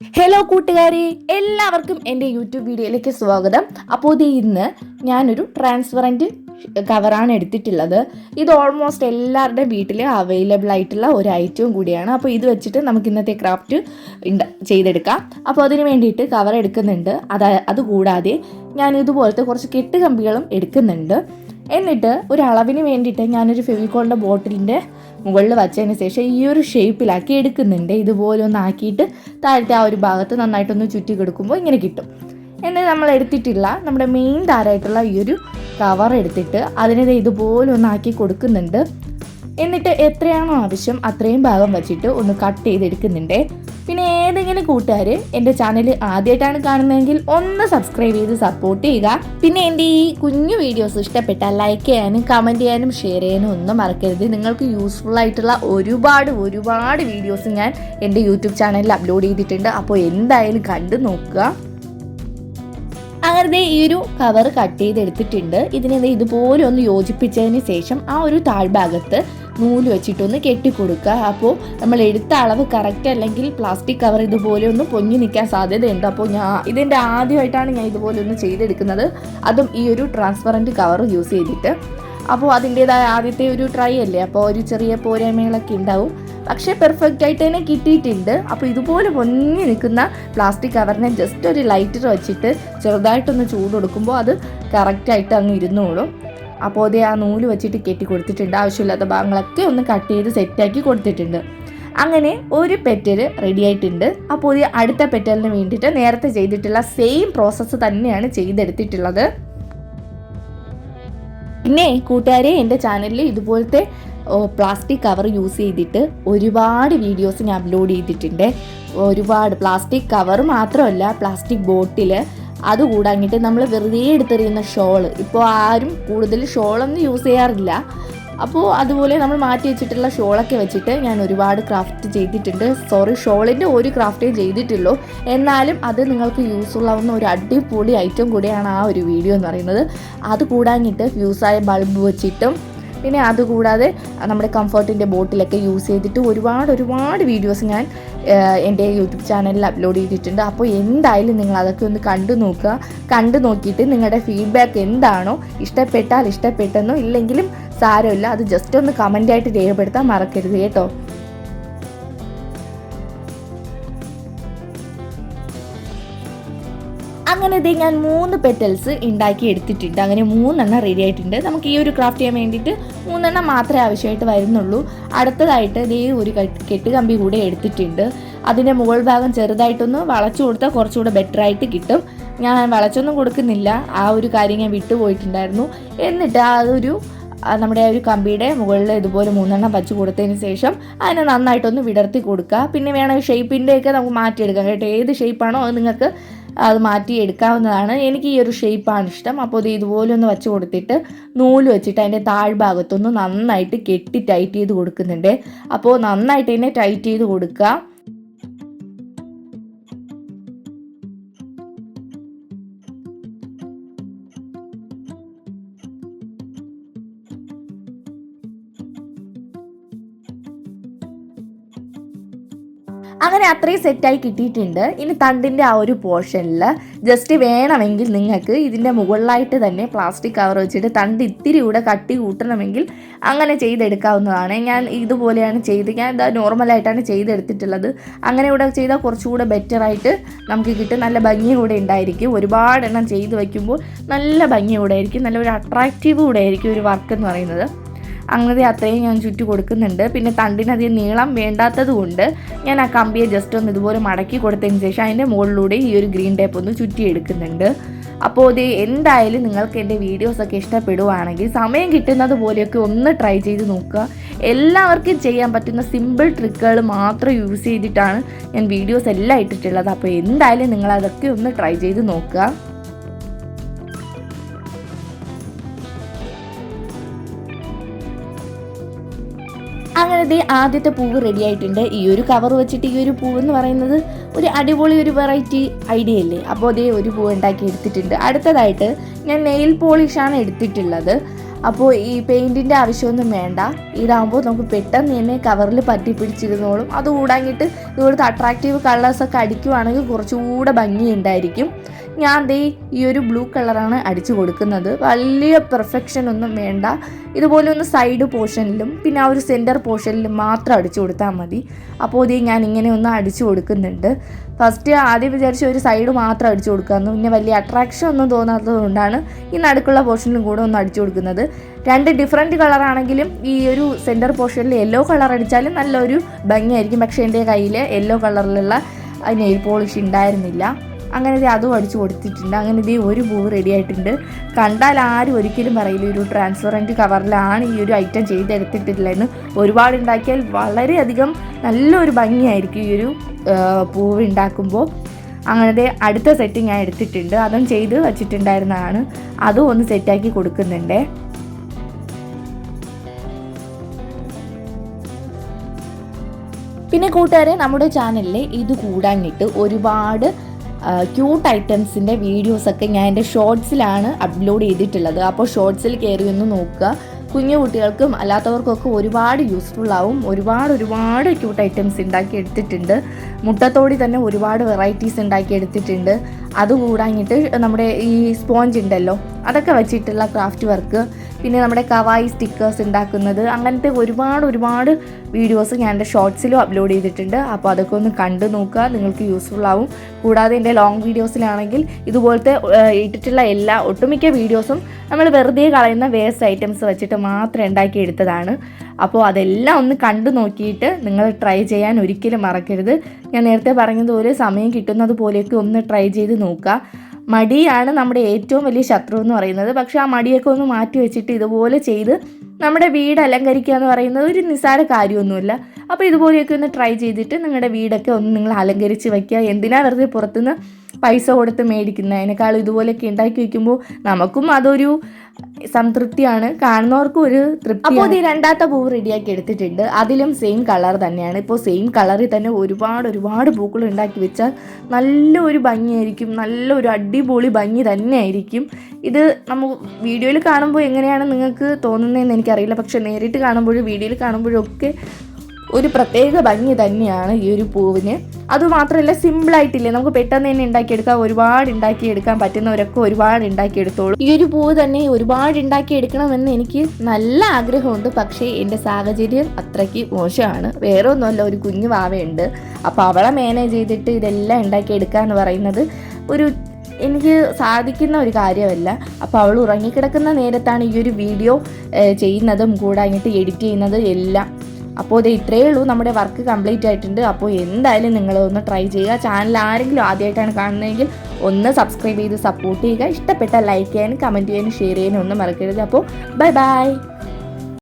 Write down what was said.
Hello കൂട്ടുകാരെ. എല്ലാവർക്കും എന്റെ യൂട്യൂബ് വീഡിയോയിലേക്ക് സ്വാഗതം. അപ്പോൾ ഇത് ഇന്ന് ഞാനൊരു ട്രാൻസ്പെറന്റ് കവറാണ് എടുത്തിട്ടുള്ളത്. ഇത് ഓൾമോസ്റ്റ് എല്ലാവരുടെയും വീട്ടിൽ അവൈലബിൾ ആയിട്ടുള്ള ഒരു ഐറ്റവും കൂടിയാണ്. അപ്പോൾ ഇത് വെച്ചിട്ട് നമുക്ക് ഇന്നത്തെ ക്രാഫ്റ്റ് ചെയ്തെടുക്കാം. അപ്പോൾ അതിന് വേണ്ടിയിട്ട് കവർ എടുക്കുന്നുണ്ട്. അത് അതുകൂടാതെ ഞാൻ ഇതുപോലത്തെ കുറച്ച് കെട്ടുകമ്പികളും എടുക്കുന്നുണ്ട്. എന്നിട്ട് ഒരു അളവിന് വേണ്ടിയിട്ട് ഞാനൊരു ഫെവിക്കോളിന്റെ ബോട്ടിലിന്റെ മുകളിൽ വച്ചതിന് ശേഷം ഈ ഒരു ഷേപ്പിലാക്കി എടുക്കുന്നുണ്ട്. ഇതുപോലെ ഒന്ന് ആക്കിയിട്ട് താഴത്തെ ആ ഒരു ഭാഗത്ത് നന്നായിട്ടൊന്ന് ചുറ്റി കൊടുക്കുമ്പോൾ ഇങ്ങനെ കിട്ടും. എന്നിട്ട് നമ്മൾ എടുത്തിട്ടുള്ള നമ്മുടെ മെയിൻ താരമായിട്ടുള്ള ഈ ഒരു കവർ എടുത്തിട്ട് അതിനെ ഇതുപോലെ ഒന്ന് ആക്കി കൊടുക്കുന്നുണ്ട്. എന്നിട്ട് എത്രയാണോ ആവശ്യം അത്രയും ഭാഗം വെച്ചിട്ട് ഒന്ന് കട്ട് ചെയ്തെടുക്കുന്നുണ്ട്. പിന്നെ ഏതെങ്കിലും കൂട്ടുകാർ എന്റെ ചാനൽ ആദ്യമായിട്ടാണ് കാണുന്നതെങ്കിൽ ഒന്ന് സബ്സ്ക്രൈബ് ചെയ്ത് സപ്പോർട്ട് ചെയ്യുക. പിന്നെ എന്റെ ഈ കുഞ്ഞു വീഡിയോസ് ഇഷ്ടപ്പെട്ടാൽ ലൈക്ക് ചെയ്യാനും കമന്റ് ചെയ്യാനും ഷെയർ ചെയ്യാനും ഒന്നും മറക്കരുത്. നിങ്ങൾക്ക് യൂസ്ഫുൾ ആയിട്ടുള്ള ഒരുപാട് ഒരുപാട് വീഡിയോസ് ഞാൻ എന്റെ യൂട്യൂബ് ചാനലിൽ അപ്ലോഡ് ചെയ്തിട്ടുണ്ട്. അപ്പോൾ എന്തായാലും കണ്ടു നോക്കുക. അങ്ങനെ ഈ ഒരു കവർ കട്ട് ചെയ്തെടുത്തിട്ടുണ്ട്. ഇതിനെ ഇതുപോലെ ഒന്ന് യോജിപ്പിച്ചതിന് ശേഷം ആ ഒരു താഴ്ഭാഗത്ത് നൂൽ വെച്ചിട്ടൊന്ന് കെട്ടിക്കൊടുക്കുക. അപ്പോൾ നമ്മൾ എടുത്ത അളവ് കറക്റ്റ് അല്ലെങ്കിൽ പ്ലാസ്റ്റിക് കവർ ഇതുപോലെ ഒന്ന് പൊങ്ങി നിൽക്കാൻ സാധ്യതയുണ്ട്. അപ്പോൾ ഞാൻ ഇതിന്റെ ആദ്യമായിട്ടാണ് ഞാൻ ഇതുപോലെ ഒന്ന് ചെയ്തെടുക്കുന്നത്. അതും ഈ ഒരു ട്രാൻസ്പെറന്റ് കവർ യൂസ് ചെയ്തിട്ട്. അപ്പോൾ അതിന്റേതായ ആദ്യത്തെ ഒരു ട്രൈ അല്ലേ? അപ്പോൾ ഒരു ചെറിയ പോരായ്മകളൊക്കെ ഉണ്ടാവും. പക്ഷേ പെർഫെക്റ്റ് ആയിട്ട് തന്നെ കിട്ടിയിട്ടുണ്ട്. അപ്പോൾ ഇതുപോലെ പൊങ്ങി നിൽക്കുന്ന പ്ലാസ്റ്റിക് കവറിനെ ജസ്റ്റ് ഒരു ലൈറ്റർ വെച്ചിട്ട് ചെറുതായിട്ടൊന്ന് ചൂട് കൊടുക്കുമ്പോൾ അത് കറക്റ്റായിട്ട് അങ്ങ് ഇരുന്നോളും. അപ്പോൾ അതേ ആ നൂൽ വെച്ചിട്ട് കെട്ടി കൊടുത്തിട്ടുണ്ട്. ആവശ്യമില്ലാത്ത ഭാഗങ്ങളൊക്കെ ഒന്ന് കട്ട് ചെയ്ത് സെറ്റാക്കി കൊടുത്തിട്ടുണ്ട്. അങ്ങനെ ഒരു പെറ്റൽ റെഡി ആയിട്ടുണ്ട്. അപ്പോൾ ഈ അടുത്ത പെറ്റലിന് വേണ്ടിയിട്ട് നേരത്തെ ചെയ്തിട്ടുള്ള സെയിം പ്രോസസ്സ് തന്നെയാണ് ചെയ്തെടുത്തിട്ടുള്ളത്. പിന്നെ കൂട്ടുകാരെ എന്റെ ചാനലിൽ ഇതുപോലത്തെ പ്ലാസ്റ്റിക് കവർ യൂസ് ചെയ്തിട്ട് ഒരുപാട് വീഡിയോസ് ഞാൻ അപ്ലോഡ് ചെയ്തിട്ടുണ്ട്. ഒരുപാട് പ്ലാസ്റ്റിക് കവർ മാത്രമല്ല പ്ലാസ്റ്റിക് ബോട്ടിൽ അതുകൂടാങ്ങിട്ട് നമ്മൾ വെറുതെ എടുത്തെറിയുന്ന ഷോൾ. ഇപ്പോൾ ആരും കൂടുതൽ ഷോളൊന്നും യൂസ് ചെയ്യാറില്ല. അപ്പോൾ അതുപോലെ നമ്മൾ മാറ്റി വെച്ചിട്ടുള്ള ഷോളൊക്കെ വെച്ചിട്ട് ഞാൻ ഒരുപാട് ക്രാഫ്റ്റ് ചെയ്തിട്ടുണ്ട്. സോറി ഷോളിന്റെ ഒരു ക്രാഫ്റ്റേ ചെയ്തിട്ടുള്ളൂ. എന്നാലും അത് നിങ്ങൾക്ക് യൂസ്ഫുൾ ആവുന്ന ഒരു അടിപൊളി ഐറ്റം കൂടിയാണ് ആ ഒരു വീഡിയോ എന്ന് പറയുന്നത്. അത് കൂടാഞ്ഞിട്ട് ഫ്യൂസായ ബൾബ് വെച്ചിട്ടും പിന്നെ അതുകൂടാതെ നമ്മുടെ കംഫർട്ടിന്റെ ബോട്ടിലൊക്കെ യൂസ് ചെയ്തിട്ട് ഒരുപാട് ഒരുപാട് വീഡിയോസ് ഞാൻ എന്റെ യൂട്യൂബ് ചാനലിൽ അപ്ലോഡ് ചെയ്തിട്ടുണ്ട്. അപ്പോൾ എന്തായാലും നിങ്ങൾ അതൊക്കെ ഒന്ന് കണ്ടു നോക്കുക. കണ്ടു നോക്കിയിട്ട് നിങ്ങളുടെ ഫീഡ്ബാക്ക് എന്താണോ ഇഷ്ടപ്പെട്ടാൽ ഇഷ്ടപ്പെട്ടെന്നോ ഇല്ലെങ്കിലും സാരമില്ല. അത് ജസ്റ്റ് ഒന്ന് കമന്റായിട്ട് രേഖപ്പെടുത്താൻ മറക്കരുത് കേട്ടോ. അങ്ങനെ ഇതേ ഞാൻ മൂന്ന് പെറ്റൽസ് ഉണ്ടാക്കി എടുത്തിട്ടുണ്ട്. അങ്ങനെ മൂന്നെണ്ണം റെഡി ആയിട്ടുണ്ട്. നമുക്ക് ഈ ഒരു ക്രാഫ്റ്റ് ചെയ്യാൻ വേണ്ടിയിട്ട് മൂന്നെണ്ണം മാത്രമേ ആവശ്യമായിട്ട് വരുന്നുള്ളൂ. അടുത്തതായിട്ട് ഇതേ ഒരു കെട്ട് കമ്പി കൂടെ എടുത്തിട്ടുണ്ട്. അതിന്റെ മുകൾ ഭാഗം ചെറുതായിട്ടൊന്ന് വളച്ചു കൊടുത്താൽ കുറച്ചുകൂടെ ബെറ്റർ ആയിട്ട് കിട്ടും. ഞാൻ വളച്ചൊന്നും കൊടുക്കുന്നില്ല. ആ ഒരു കാര്യം ഞാൻ വിട്ടുപോയിട്ടുണ്ടായിരുന്നു. എന്നിട്ട് ആ ഒരു നമ്മുടെ ആ ഒരു കമ്പിയുടെ മുകളിൽ ഇതുപോലെ മൂന്നെണ്ണം വച്ച് കൊടുത്തതിന് ശേഷം അതിനെ നന്നായിട്ടൊന്ന് വിടർത്തി കൊടുക്കുക. പിന്നെ വേണമെങ്കിൽ ഷേപ്പിന്റെയൊക്കെ നമുക്ക് മാറ്റിയെടുക്കാം. കേട്ടോ. ഏത് ഷേപ്പാണോ അത് നിങ്ങൾക്ക് അത് മാറ്റി എടുക്കാവുന്നതാണ്. എനിക്ക് ഈ ഒരു ഷേപ്പാണ് ഇഷ്ടം. അപ്പോൾ ഇത് ഇതുപോലെ ഒന്ന് വെച്ച് കൊടുത്തിട്ട് നൂൽ വെച്ചിട്ട് അതിന്റെ താഴ്ഭാഗത്തൊന്ന് നന്നായിട്ട് കെട്ടി ടൈറ്റ് ചെയ്ത് കൊടുക്കുന്നുണ്ട്. അപ്പോൾ നന്നായിട്ട് തന്നെ ടൈറ്റ് ചെയ്ത് കൊടുക്കുക. അങ്ങനെ അത്രയും സെറ്റായി കിട്ടിയിട്ടുണ്ട്. ഇനി തണ്ടിന്റെ ആ ഒരു പോർഷനിൽ ജസ്റ്റ് വേണമെങ്കിൽ നിങ്ങൾക്ക് ഇതിന്റെ മുകളിലായിട്ട് തന്നെ പ്ലാസ്റ്റിക് കവർ വെച്ചിട്ട് തണ്ട് ഇത്തിരി കൂടെ കട്ടി കൂട്ടണമെങ്കിൽ അങ്ങനെ ചെയ്തെടുക്കാവുന്നതാണ്. ഞാൻ ഇതുപോലെയാണ് ചെയ്ത് ഞാൻ ഇതാ നോർമലായിട്ടാണ് ചെയ്തെടുത്തിട്ടുള്ളത്. അങ്ങനെ ഇവിടെ ചെയ്താൽ കുറച്ചുകൂടെ ബെറ്ററായിട്ട് നമുക്ക് കിട്ടും. നല്ല ഭംഗി കൂടെ ഉണ്ടായിരിക്കും. ഒരുപാട് എണ്ണം ചെയ്ത് വയ്ക്കുമ്പോൾ നല്ല ഭംഗി കൂടെ ആയിരിക്കും. നല്ല ഒരു അട്രാക്റ്റീവ് കൂടെ ആയിരിക്കും ഒരു വർക്ക് എന്ന് പറയുന്നത്. അങ്ങനെ അത്രയും ഞാൻ ചുറ്റി കൊടുക്കുന്നുണ്ട്. പിന്നെ തണ്ടിനധികം നീളം വേണ്ടാത്തത് കൊണ്ട് ഞാൻ ആ കമ്പിയെ ജസ്റ്റ് ഒന്ന് ഇതുപോലെ മടക്കി കൊടുത്തതിന് ശേഷം അതിന്റെ മുകളിലൂടെ ഈ ഒരു ഗ്രീൻ ടേപ്പ് ഒന്ന് ചുറ്റി എടുക്കുന്നുണ്ട്. അപ്പോൾ ഇത് എന്തായാലും നിങ്ങൾക്ക് എന്റെ വീഡിയോസൊക്കെ ഇഷ്ടപ്പെടുവാണെങ്കിൽ സമയം കിട്ടുന്നത് പോലെയൊക്കെ ഒന്ന് ട്രൈ ചെയ്ത് നോക്കുക. എല്ലാവർക്കും ചെയ്യാൻ പറ്റുന്ന സിമ്പിൾ ട്രിക്കുകൾ മാത്രം യൂസ് ചെയ്തിട്ടാണ് ഞാൻ വീഡിയോസ് എല്ലാം ഇട്ടിട്ടുള്ളത്. അപ്പോൾ എന്തായാലും നിങ്ങൾ അതൊക്കെ ഒന്ന് ട്രൈ ചെയ്ത് നോക്കുക. അങ്ങനെ ദേ ആദ്യത്തെ പൂവ് റെഡി ആയിട്ടുണ്ട്. ഈ ഒരു കവർ വെച്ചിട്ട് ഈ ഒരു പൂവ് എന്ന് പറയുന്നത് ഒരു അടിപൊളി ഒരു വെറൈറ്റി ഐഡിയ അല്ലേ? അപ്പോൾ അതേ ഒരു പൂവ് ഉണ്ടാക്കി എടുത്തിട്ടുണ്ട്. അടുത്തതായിട്ട് ഞാൻ നെയിൽ പോളിഷാണ് എടുത്തിട്ടുള്ളത്. അപ്പോൾ ഈ പെയിന്റിന്റെ ആവശ്യമൊന്നും വേണ്ട. ഇതാകുമ്പോൾ നമുക്ക് പെട്ടെന്ന് തന്നെ കവറിൽ പറ്റി പിടിച്ചിരുന്നോളും. അത് കൂടാങ്ങിട്ട് ഇതുപോലത്തെ അട്രാക്റ്റീവ് കളേഴ്സൊക്കെ അടിക്കുവാണെങ്കിൽ കുറച്ചുകൂടെ ഭംഗിയുണ്ടായിരിക്കും. ഞാൻ ദേ ഈ ഒരു ബ്ലൂ കളറാണ് അടിച്ചു കൊടുക്കുന്നത്. വലിയ പെർഫെക്ഷൻ ഒന്നും വേണ്ട. ഇതുപോലെ ഒന്ന് സൈഡ് പോർഷനിലും പിന്നെ ആ ഒരു സെന്റർ പോർഷനിലും മാത്രം അടിച്ചു കൊടുത്താൽ മതി. അപ്പോൾ ഇതേ ഞാൻ ഇങ്ങനെ ഒന്ന് അടിച്ചു കൊടുക്കുന്നുണ്ട്. ഫസ്റ്റ് ആദ്യം വിചാരിച്ച ഒരു സൈഡ് മാത്രം അടിച്ചു കൊടുക്കാമെന്ന് പിന്നെ വലിയ അട്രാക്ഷൻ ഒന്നും തോന്നാത്തത് കൊണ്ടാണ് ഈ നടുക്കുള്ള പോർഷനിലും കൂടെ ഒന്ന് അടിച്ചു കൊടുക്കുന്നത്. രണ്ട് ഡിഫറെന്റ് കളറാണെങ്കിലും ഈ ഒരു സെന്റർ പോർഷനിൽ യെല്ലോ കളർ അടിച്ചാലും നല്ലൊരു ഭംഗിയായിരിക്കും. പക്ഷേ എന്റെ കയ്യിൽ യെല്ലോ കളറിലുള്ള നെയിൽ പോളിഷ് ഉണ്ടായിരുന്നില്ല. അങ്ങനെ ഇത് അതും അടിച്ചു കൊടുത്തിട്ടുണ്ട് അങ്ങനെ ഇത് ഒരു പൂവ് റെഡി ആയിട്ടുണ്ട്. കണ്ടാൽ ആരും ഒരിക്കലും പറയില്ല ഒരു ട്രാൻസ്പെറന്റ് കവറിലാണ് ഈ ഒരു ഐറ്റം ചെയ്തെടുത്തിട്ടില്ലെന്ന് ഒരുപാട് ഉണ്ടാക്കിയാൽ വളരെയധികം നല്ലൊരു ഭംഗിയായിരിക്കും ഈ ഒരു പൂവ് ഉണ്ടാക്കുമ്പോൾ. അങ്ങനത്തെ അടുത്ത സെറ്റ് ഞാൻ എടുത്തിട്ടുണ്ട്. അതും ചെയ്ത് വച്ചിട്ടുണ്ടായിരുന്നതാണ്. അതും ഒന്ന് സെറ്റാക്കി കൊടുക്കുന്നുണ്ട്. പിന്നെ കൂട്ടുകാരെ നമ്മുടെ ചാനലിൽ ഇത് കൂടാഞ്ഞിട്ട് ഒരുപാട് ക്യൂട്ട് ഐറ്റംസിന്റെ വീഡിയോസൊക്കെ ഞാൻ എന്റെ ഷോർട്സിലാണ് അപ്ലോഡ് ചെയ്തിട്ടുള്ളത്. അപ്പോൾ ഷോർട്സിൽ കയറി ഒന്ന് നോക്കുക. കുഞ്ഞു കുട്ടികൾക്കും അല്ലാത്തവർക്കൊക്കെ ഒരുപാട് യൂസ്ഫുൾ ആവും. ഒരുപാട് ഒരുപാട് ക്യൂട്ട് ഐറ്റംസ് ഉണ്ടാക്കി എടുത്തിട്ടുണ്ട്. മുട്ടത്തോടി തന്നെ ഒരുപാട് വെറൈറ്റീസ് ഉണ്ടാക്കി എടുത്തിട്ടുണ്ട്. അതുകൂടാഞ്ഞിട്ട് നമ്മുടെ ഈ സ്പോഞ്ച് ഉണ്ടല്ലോ അതൊക്കെ വെച്ചിട്ടുള്ള ക്രാഫ്റ്റ് വർക്ക് പിന്നെ നമ്മുടെ കവായി സ്റ്റിക്കേഴ്സ് ഉണ്ടാക്കുന്നത്. അങ്ങനത്തെ ഒരുപാട് ഒരുപാട് വീഡിയോസ് ഞാൻ എന്റെ ഷോർട്സിലും അപ്ലോഡ് ചെയ്തിട്ടുണ്ട്. അപ്പോൾ അതൊക്കെ ഒന്ന് കണ്ടു നോക്കുക. നിങ്ങൾക്ക് യൂസ്ഫുൾ ആവും. കൂടാതെ എന്റെ ലോങ് വീഡിയോസിലാണെങ്കിൽ ഇതുപോലത്തെ ഇട്ടിട്ടുള്ള എല്ലാ ഒട്ടുമിക്ക വീഡിയോസും നമ്മൾ വെറുതെ കളയുന്ന വേസ്റ്റ് ഐറ്റംസ് വെച്ചിട്ട് മാത്രം ഉണ്ടാക്കി എടുത്തതാണ്. അപ്പോൾ അതെല്ലാം ഒന്ന് കണ്ടു നോക്കിയിട്ട് നിങ്ങൾ ട്രൈ ചെയ്യാൻ ഒരിക്കലും മറക്കരുത്. ഞാൻ നേരത്തെ പറഞ്ഞതുപോലെ സമയം കിട്ടുന്നത് പോലെയൊക്കെ ഒന്ന് ട്രൈ ചെയ്ത് നോക്കുക. മടിയാണ് നമ്മുടെ ഏറ്റവും വലിയ ശത്രു എന്ന് പറയുന്നത്. പക്ഷേ ആ മടിയൊക്കെ ഒന്ന് മാറ്റി വെച്ചിട്ട് ഇതുപോലെ ചെയ്ത് നമ്മുടെ വീട് അലങ്കരിക്കുക എന്ന് പറയുന്നത് ഒരു നിസ്സാര കാര്യമൊന്നുമില്ല. അപ്പോൾ ഇതുപോലെയൊക്കെ ഒന്ന് ട്രൈ ചെയ്തിട്ട് നിങ്ങളുടെ വീടൊക്കെ ഒന്ന് നിങ്ങൾ അലങ്കരിച്ച് വയ്ക്കുക. എന്തിനാ വെറുതെ പുറത്തുനിന്ന് പൈസ കൊടുത്ത് മേടിക്കുന്നതിനേക്കാൾ ഇതുപോലെയൊക്കെ ഉണ്ടാക്കി വയ്ക്കുമ്പോൾ നമുക്കും അതൊരു സംതൃപ്തിയാണ്. കാണുന്നവർക്കും ഒരു തൃപ്തി അപ്പോൾ ഇത് രണ്ടാമത്തെ പൂവ് റെഡിയാക്കി എടുത്തിട്ടുണ്ട്. അതിലും സെയിം കളർ തന്നെയാണ്. ഇപ്പോൾ സെയിം കളറിൽ തന്നെ ഒരുപാട് ഒരുപാട് പൂക്കൾ ഉണ്ടാക്കി വെച്ചാൽ നല്ലൊരു ഭംഗിയായിരിക്കും. നല്ലൊരു അടിപൊളി ഭംഗി തന്നെയായിരിക്കും. ഇത് നമുക്ക് വീഡിയോയിൽ കാണുമ്പോൾ എങ്ങനെയാണ് നിങ്ങൾക്ക് തോന്നുന്നതെന്ന് എനിക്കറിയില്ല. പക്ഷേ നേരിട്ട് കാണുമ്പോഴും വീഡിയോയിൽ കാണുമ്പോഴും ഒക്കെ ഒരു പ്രത്യേക ഭംഗി തന്നെയാണ് ഈ ഒരു പൂവിന്. അതുമാത്രമല്ല സിമ്പിളായിട്ടില്ലേ നമുക്ക് പെട്ടെന്ന് തന്നെ ഉണ്ടാക്കിയെടുക്കാം ഒരുപാട് ഉണ്ടാക്കിയെടുക്കാൻ പറ്റുന്നവരൊക്കെ ഒരുപാട് ഉണ്ടാക്കിയെടുത്തോളൂ. ഈ ഒരു പൂവ് തന്നെ ഒരുപാട് ഉണ്ടാക്കിയെടുക്കണമെന്ന് എനിക്ക് നല്ല ആഗ്രഹമുണ്ട്. പക്ഷേ എന്റെ സാഹചര്യം അത്രയ്ക്ക് മോശമാണ്. വേറെ ഒന്നുമല്ല ഒരു കുഞ്ഞു വാവയുണ്ട്. അപ്പോൾ അവളെ മാനേജ് ചെയ്തിട്ട് ഇതെല്ലാം ഉണ്ടാക്കിയെടുക്കുക എന്ന് പറയുന്നത് ഒരു എനിക്ക് സാധിക്കുന്ന ഒരു കാര്യമല്ല. അപ്പോൾ അവൾ ഉറങ്ങിക്കിടക്കുന്ന നേരത്താണ് ഈ ഒരു വീഡിയോ ചെയ്യുന്നതും ചെയ്യുന്നതും കൂടാഞ്ഞിട്ട് എഡിറ്റ് ചെയ്യുന്നത് എല്ലാം. അപ്പോൾ ഇത് ഇത്രയേ ഉള്ളൂ നമ്മുടെ വർക്ക് കംപ്ലീറ്റ് ആയിട്ടുണ്ട്. അപ്പോൾ എന്തായാലും നിങ്ങൾ ഒന്ന് ട്രൈ ചെയ്യുക. ചാനൽ ആരെങ്കിലും ആദ്യമായിട്ടാണ് കാണുന്നതെങ്കിൽ ഒന്ന് സബ്സ്ക്രൈബ് ചെയ്ത് സപ്പോർട്ട് ചെയ്യുക. ഇഷ്ടപ്പെട്ട ലൈക്ക് ചെയ്യാനും കമന്റ് ചെയ്യാനും ഷെയർ ചെയ്യാനും ഒന്നും മറക്കരുത്. അപ്പോൾ ബൈ ബൈ